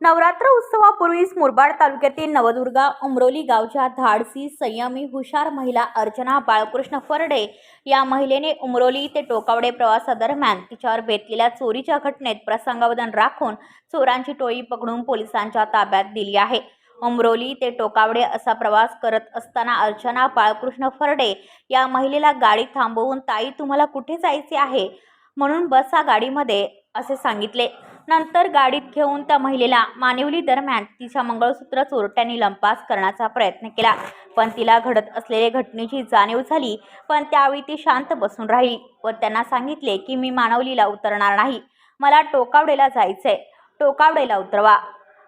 नवरात्र उत्सवापूर्वीच मुरबाड तालुक्यातील नवदुर्गा उमरोली गावच्या धाडसी संयमी हुशार महिला अर्चना बाळकृष्ण फरडे या महिलेने उमरोली ते टोकावडे प्रवासादरम्यान तिच्यावर बेतलेल्या चोरीच्या घटनेत प्रसंगावधान राखून चोरांची टोळी पकडून पोलिसांच्या ताब्यात दिली आहे. उमरोली ते टोकावडे असा प्रवास करत असताना अर्चना बाळकृष्ण फरडे या महिलेला गाडी थांबवून ताई तुम्हाला कुठे जायचे आहे? म्हणून बसा गाडीमध्ये असे सांगितले. नंतर गाडीत घेऊन त्या महिलेला मानिवली दरम्यान तिच्या मंगळसूत्र चोरट्यांनी लंपास करण्याचा प्रयत्न केला. पण तिला घडत असलेल्या घटनेची जाणीव झाली पण त्यावेळी ती शांत बसून राहिली व त्यांना सांगितले की मी मानवलीला उतरणार नाही. मला टोकावडेला जायचंय. टोकावडेला उतरवा.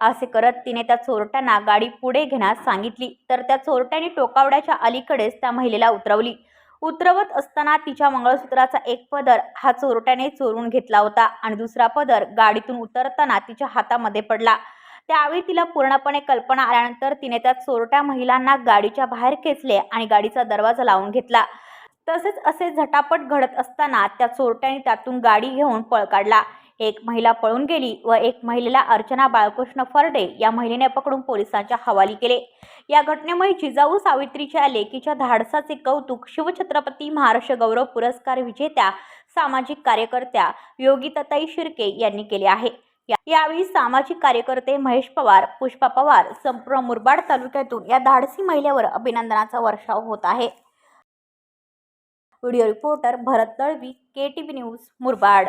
असे करत तिने त्या चोरट्यांना गाडी पुढे घेण्यास सांगितली. तर त्या चोरट्यांनी टोकावड्याच्या अलीकडेच त्या महिलेला उतरवली. उतरवत असताना तिच्या मंगळसूत्राचा एक पदर हा चोरट्याने चोरून घेतला होता आणि दुसरा पदर गाडीतून उतरताना तिच्या हातामध्ये पडला. त्यावेळी तिला पूर्णपणे कल्पना आल्यानंतर तिने त्या चोरट्या महिलांना गाडीच्या बाहेर खेचले आणि गाडीचा दरवाजा लावून घेतला. तसेच असे झटापट घडत असताना त्या चोरट्याने त्यातून गाडी घेऊन पळ काढला. एक महिला पळून गेली व एक महिलेला अर्चना बाळकृष्ण फरडे या महिलेने पकडून पोलिसांच्या हवाली केले. या घटनेमुळे जिजाऊ सावित्रीच्या लेकीच्या धाडसाचे कौतुक शिवछत्रपती महाराष्ट्र गौरव पुरस्कार विजेत्या सामाजिक कार्यकर्त्या योगिताताई शिर्के यांनी केले आहे. यावेळी सामाजिक कार्यकर्ते महेश पवार पुष्पा पवार संपूर्ण मुरबाड तालुक्यातून या धाडसी महिलेवर अभिनंदनाचा वर्षाव होत आहे. Video reporter Bharat Dalvi K T V news Murbad.